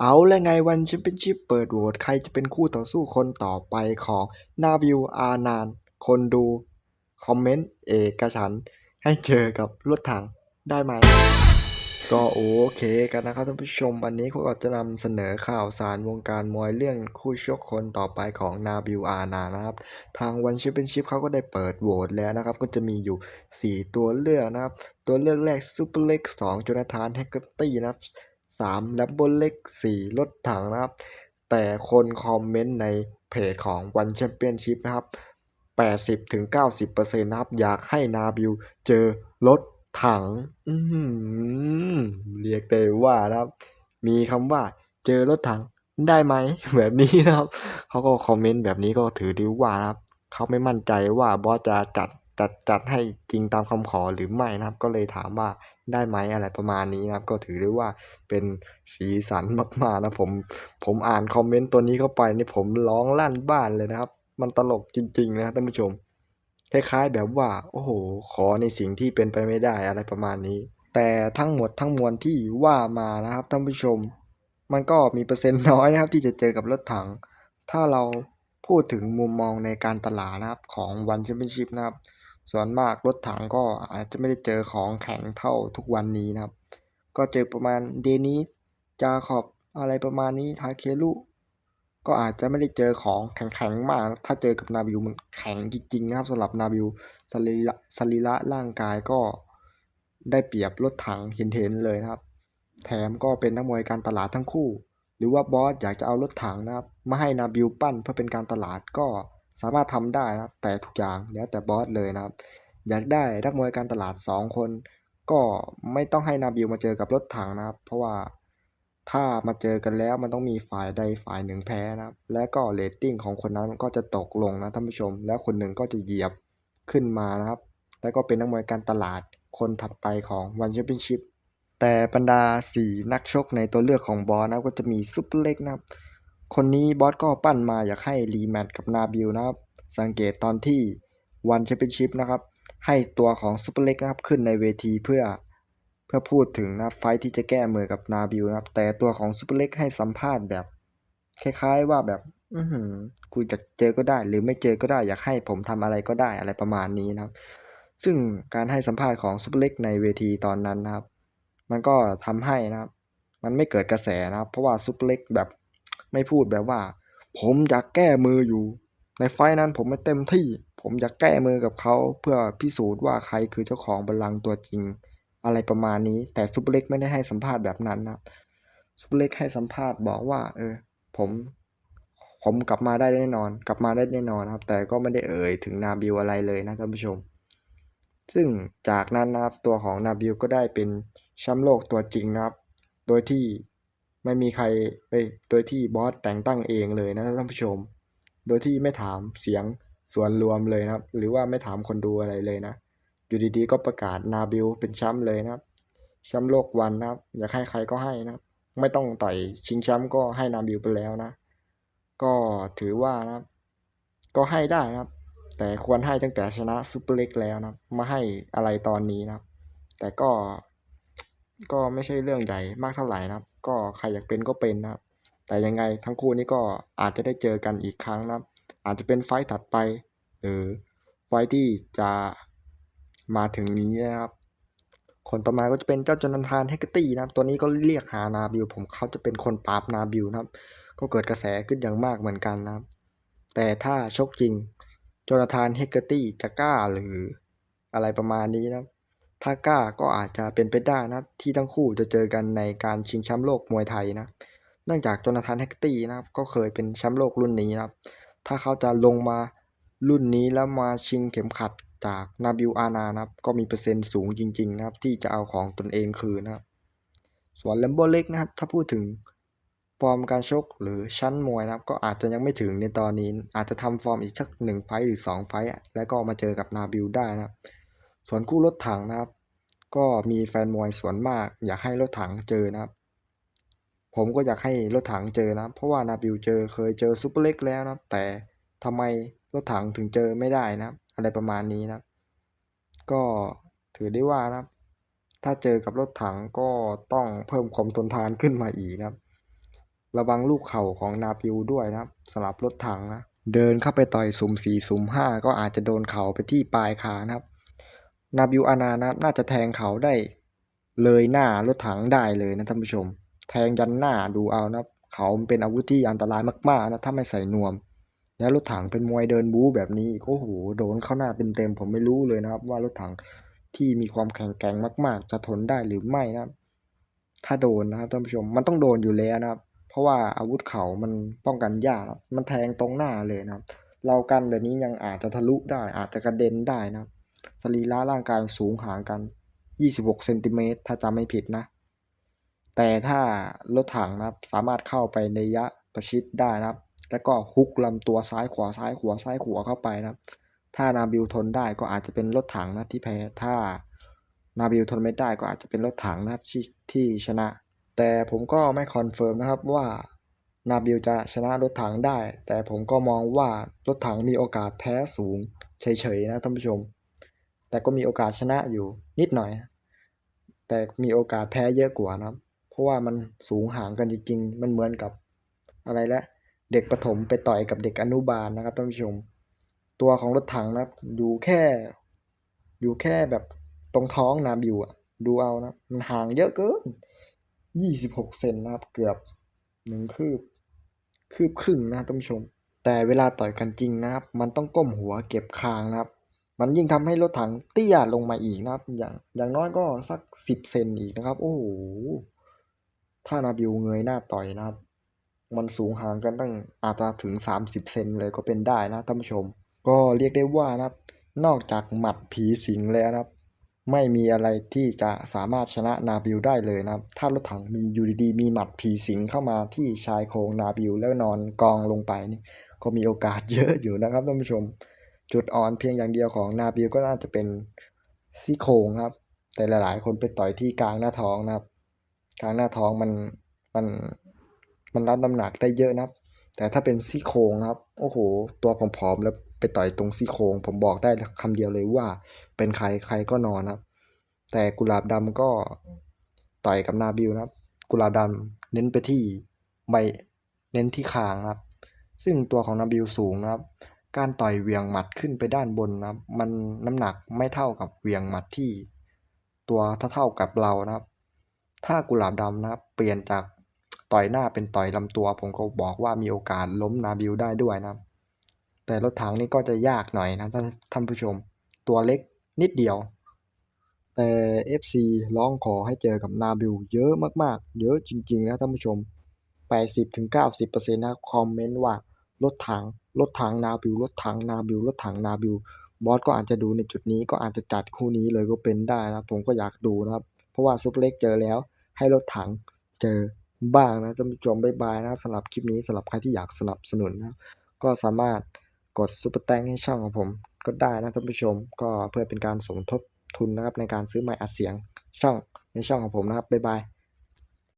เอาแล้วไงวันแชมเปี้ยนชิพเปิดโหวตใครจะเป็นคู่ต่อสู้คนต่อไปของนาบิวอานาน คนดู คอมเมนต์ เอกฉัน ให้เจอกับรถถังได้ไหม ก็โอเคกันนะครับท่านผู้ชม วันนี้เขาก็จะนำเสนอข่าวสารวงการมวยเรื่องคู่ชกคนต่อไปของนาบิวอานานะครับ ทางวันแชมเปี้ยนชิพเขาก็ได้เปิดโหวตแล้วนะครับ ก็จะมีอยู่ 4 ตัวเลือกนะครับ ตัวเลือกแรกซูเปอร์เล็ก2โจนาธานแฮกเกอร์ตี้นะครับ 3แลมโบเล็ก4รถถังนะครับ แต่คนคอมเมนต์ในเพจของวันแชมเปี้ยนชิพนะครับ 80-90%นะครับ อยากให้นาบิวเจอรถถังเรียกได้ว่านะครับ มีคำว่าเจอรถถังได้ไหมแบบนี้นะครับ เขาก็คอมเมนต์แบบนี้ก็ถือได้ว่านะครับ เขาไม่มั่นใจว่าบอสจะจัด จัดจัดให้จริงตามคำขอหรือไม่นะครับ ก็เลยถามว่าได้ไหมอะไรประมาณนี้นะครับ ก็ถือได้ว่าเป็นสีสันมากๆนะผมผมอ่านคอมเมนต์ตัวนี้เข้าไปนี่ผมร้องลั่นบ้านเลยนะครับ มันตลกจริงๆนะท่านผู้ชมคล้ายๆแบบว่า โอ้โห ขอในสิ่งที่เป็นไปไม่ได้อะไรประมาณนี้ แต่ทั้งหมดทั้งมวลที่ว่ามานะครับท่านผู้ชม มันก็มีเปอร์เซ็นต์น้อยนะครับ ที่จะเจอกับรถถัง ถ้าเราพูดถึงมุมมองในการตลาดนะครับของวันแชมเปี้ยนชิพนะครับ ส่วนมากรถถังก็อาจจะไม่ได้เจอของแข็งเท่าทุกวันนี้นะครับ ก็เจอประมาณเดนิสจาขอบอะไรประมาณนี้ทาเคลุก็อาจจะไม่ได้เจอของแข็งๆมาก ถ้าเจอกับนาบิวมันแข็งจริงๆนะครับสำหรับนาบิวสรีระสรีระร่างกายก็ได้เปรียบรถถังเห็นๆเลยนะครับ แถมก็เป็นนักมวยการตลาดทั้งคู่ หรือว่าบอสอยากจะเอารถถังนะครับมาให้นาบิวปั้นเพื่อเป็นการตลาดก็ สามารถทำได้นะครับแต่ทุกอย่างแล้วแต่บอสเลยนะครับ อยากได้นักมวยการตลาด 2 คน ก็ไม่ต้องให้นาบิวมาเจอกับรถถังนะครับ เพราะว่าถ้ามาเจอกันแล้วมันต้องมีฝ่ายใดฝ่ายหนึ่งแพ้นะครับ และก็เรตติ้งของคนนั้นก็จะตกลงนะท่านผู้ชม แล้วคนหนึ่งก็จะเหยียบขึ้นมานะครับ แล้วก็เป็นนักมวยการตลาดคนถัดไปของวันแชมเปี้ยนชิพแต่บรรดา 4 นักชกในตัวเลือกของบอสนะก็จะมีซุปเปอร์เล็กนะครับ คนนี้บอสก็ปั้นมาอยากให้รีแมตช์กับนาบิวนะครับ สังเกตตอนที่วันแชมเปี้ยนชิพนะครับ ให้ตัวของซุปเปอร์เล็กนะครับขึ้นในเวทีเพื่อเพื่อพูดถึงนะไฟที่จะแก้มือกับนาบิวนะครับ แต่ตัวของซุปเปอร์เล็กให้สัมภาษณ์แบบ คล้ายๆว่าแบบอือหือกูจะเจอก็ได้ หรือไม่เจอก็ได้อยากให้ผมทำอะไรก็ได้อะไรประมาณนี้นะครับ ซึ่งการให้สัมภาษณ์ของซุปเปอร์เล็กในเวทีตอนนั้นนะครับ มันก็ทำให้นะครับ มันไม่เกิดกระแสนะครับ เพราะว่าซุปเปอร์เล็กแบบ ไม่พูดแบบว่า ผมอยากแก้มืออยู่ ในไฟนั้นผมไม่เต็มที่ ผมอยากแก้มือกับเขาเพื่อพิสูจน์ว่าใครคือเจ้าของบัลลังก์ตัวจริง อะไรประมาณนี้ แต่ซุปเปอร์เล็กไม่ได้ให้สัมภาษณ์แบบนั้นนะซุปเปอร์เล็กให้สัมภาษณ์บอกว่า เออ ผมผมกลับมาได้แน่นอน กลับมาได้แน่นอนครับ แต่ก็ไม่ได้เอ่ยถึงนาบิวอะไรเลยนะท่านผู้ชม ซึ่งจากนั้นนะครับตัวของนาบิวก็ได้เป็นแชมป์โลกตัวจริงนะครับ โดยที่ ไม่มีใครเอ้ยโดยที่บอสแต่งตั้งเองเลยนะท่านผู้ชม โดยที่ไม่ถามเสียงส่วนรวมเลยนะครับ หรือว่าไม่ถามคนดูอะไรเลยนะ อยู่ดีๆก็ประกาศนาบิวเป็นแชมป์เลยนะครับแชมป์โลกวันนะครับ อยากให้ใครก็ให้นะครับไม่ต้องต่อยชิงแชมป์ก็ให้นาบิวไปแล้วนะ ก็ถือว่านะครับก็ให้ได้นะครับ แต่ควรให้ตั้งแต่ชนะซูเปอร์เล็กแล้วนะมาให้อะไรตอนนี้นะแต่ก็ก็ไม่ใช่เรื่องใหญ่มากเท่าไหร่นะครับ ก็ใครอยากเป็นก็เป็นนะครับ แต่ยังไงทั้งคู่นี้ก็อาจจะได้เจอกันอีกครั้งนะครับ อาจจะเป็นไฟต์ถัดไป หรือไฟต์ที่จะมาถึงนี้นะครับ คนต่อมาก็จะเป็นเจ้าจอนันทานเฮกเกอร์ตี้นะครับ ตัวนี้ก็เรียกหานาบิว ผมเขาจะเป็นคนปราบนาบิวนะครับ ก็เกิดกระแสขึ้นอย่างมากเหมือนกันนะครับ แต่ถ้าชกจริงโจนาธานเฮกเกอร์ตี้จะกล้าหรืออะไรประมาณนี้นะครับ ถ้ากล้าก็อาจจะเป็นไปได้นะที่ทั้งคู่จะเจอกันในการชิงแชมป์โลกมวยไทยนะเนื่องจากโจนาธานเฮกตี้นะครับก็เคยเป็นแชมป์โลกรุ่นนี้นะครับ ถ้าเขาจะลงมารุ่นนี้แล้วมาชิงเข็มขัดจากนาบิวอานานะครับ ก็มีเปอร์เซ็นต์สูงจริง ๆ นะครับ ที่จะเอาของตนเองคืนนะครับ ส่วนแลมโบเล็กนะครับ ถ้าพูดถึงฟอร์มการชกหรือชั้นมวยนะครับ ก็อาจจะยังไม่ถึงในตอนนี้ อาจจะทำฟอร์มอีกสักหนึ่งไฟหรือสองไฟแล้วก็มาเจอกับนาบิวได้นะครับ ส่วนคู่รถถังนะครับ ก็มีแฟนมวยส่วนมาก อยากให้รถถังเจอนะครับ ผมก็อยากให้รถถังเจอนะ เพราะว่านาบิวเจอเคยเจอซูเปอร์เล็กแล้วนะแต่ทำไมรถถังถึงเจอไม่ได้นะอะไรประมาณนี้นะก็ถือได้ว่านะครับถ้าเจอกับรถถังก็ต้องเพิ่มความทนทานขึ้นมาอีกนะครับ ระวังลูกเข่าของนาบิวด้วยนะครับสำหรับรถถังนะเดินเข้าไปต่อยสุ่มสี่สุ่มห้าก็อาจจะโดนเข่าไปที่ปลายขานะครับ นาบิวอานานะครับน่าจะแทงเขาได้เลยหน้ารถถังได้เลยนะท่านผู้ชม แทงยันหน้าดูเอานะครับเขาเป็นอาวุธที่อันตรายมากๆนะถ้าไม่ใส่นวม แล้วรถถังเป็นมวยเดินบู๊แบบนี้กโอ้โหโดนเข้าหน้าเต็มๆผมไม่รู้เลยนะครับ ว่ารถถังที่มีความแข็งแกร่งมาก ๆ จะทนได้หรือไม่นะครับ ถ้าโดนนะครับท่านผู้ชมมันต้องโดนอยู่แล้วนะครับ เพราะว่าอาวุธเขามันป้องกันยากมันแทงตรงหน้าเลยนะครับ เรากันแบบนี้ยังอาจจะทะลุได้อาจจะกระเด็นได้นะครับ สรีระร่างกายสูงห่างกัน 26เซนติเมตรถ้าจำไม่ผิดนะ แต่ถ้ารถถังนะครับสามารถเข้าไปในระยะประชิดได้นะครับ แล้วก็ฮุกลำตัวซ้ายขวาซ้ายขวาซ้ายขวาเข้าไปนะครับ ถ้านาบิลทนได้ก็อาจจะเป็นรถถังนะที่แพ้ ถ้านาบิลทนไม่ได้ก็อาจจะเป็นรถถังนะครับที่ที่ชนะ แต่ผมก็ไม่คอนเฟิร์มนะครับว่านาบิลจะชนะรถถังได้ แต่ผมก็มองว่ารถถังมีโอกาสแพ้สูงเฉยๆนะท่านผู้ชม แต่ก็มีโอกาสชนะอยู่นิดหน่อย แต่มีโอกาสแพ้เยอะกว่านะครับ เพราะว่ามันสูงห่างกันจริงๆ มันเหมือนกับอะไรและเด็กประถมไปต่อยกับเด็กอนุบาลนะครับท่านผู้ชม ตัวของรถถังนะครับอยู่แค่ อยู่แค่แบบตรงท้องนาบิวอะดูเอานะมันห่างเยอะเกิน26เซนนะครับ เกือบหนึ่งคืบ คืบครึ่งนะท่านผู้ชม แต่เวลาต่อยกันจริงนะครับ มันต้องก้มหัวเก็บคางนะครับ มันยิ่งทำให้รถถังเตี้ยลงมาอีกนะครับ อย่างอย่างน้อยก็สัก10เซนอีกนะครับ โอ้โหถ้านาบิวเงยหน้าต่อยนะครับ มันสูงห่างกันตั้งอาจจะถึง 30 เซนเลยก็เป็นได้นะท่านผู้ชม ก็เรียกได้ว่านะครับ นอกจากหมัดผีสิงแล้วนะครับ ไม่มีอะไรที่จะสามารถชนะนาบิลได้เลยนะครับ ถ้ารถถังมีอยู่ดีๆมีหมัดผีสิงเข้ามาที่ชายโครงนาบิลแล้วนอนกองลงไปนี่ก็มีโอกาสเยอะอยู่นะครับท่านผู้ชม จุดอ่อนเพียงอย่างเดียวของนาบิลก็น่าจะเป็นซี่โครงครับ แต่หลายๆ คนไปต่อยที่กลางหน้าท้องนะครับ กลางหน้าท้องมันมันมันรับน้ำหนักได้เยอะนะครับ แต่ถ้าเป็นซี่โครงครับ โอ้โห ตัวผอมๆแล้วไปต่อยตรงซี่โครงผมบอกได้คำเดียวเลยว่า เป็นใครใครก็นอนนะครับ แต่กุหลาบดำก็ต่อยกับนาบิลนะครับ กุหลาบดำเน้นไปที่ใบเน้นที่คางนะครับ ซึ่งตัวของนาบิลสูงนะครับ การต่อยเวียงหมัดขึ้นไปด้านบนนะครับ มันน้ำหนักไม่เท่ากับเวียงหมัดที่ ตัวเท่าๆกับเรานะครับ ถ้ากุหลาบดำนะครับ เปลี่ยนจากต่อยหน้าเป็นต่อยลำตัว ผมก็บอกว่ามีโอกาสล้มนาบิลได้ด้วยนะครับ แต่รถถังนี่ก็จะยากหน่อยนะท่านท่านผู้ชม ตัวเล็กนิดเดียว แต่ FC ร้องขอให้เจอกับนาบิลเยอะมากๆ เยอะจริง ๆ นะท่านผู้ชม 80-90%นะคอมเมนต์ว่า รถถังรถถังนาบิลรถถังนาบิลรถถังนาบิลบอสก็อาจจะดูในจุดนี้ก็อาจจะจัดคู่นี้เลยก็เป็นได้นะผมก็อยากดูนะครับ เพราะว่าซุปเล็กเจอแล้ว ให้รถถังเจอบ้างนะท่านผู้ชมบ๊ายบายนะครับสำหรับคลิปนี้สำหรับใครที่อยากสนับสนุนนะก็สามารถกดซุปเปอร์แตงให้ช่องของผม ก็ได้นะท่านผู้ชม ก็เพื่อเป็นการสมทบทุนนะครับในการซื้อไมค์อัดเสียงช่องในช่องของผมนะครับบ๊ายบาย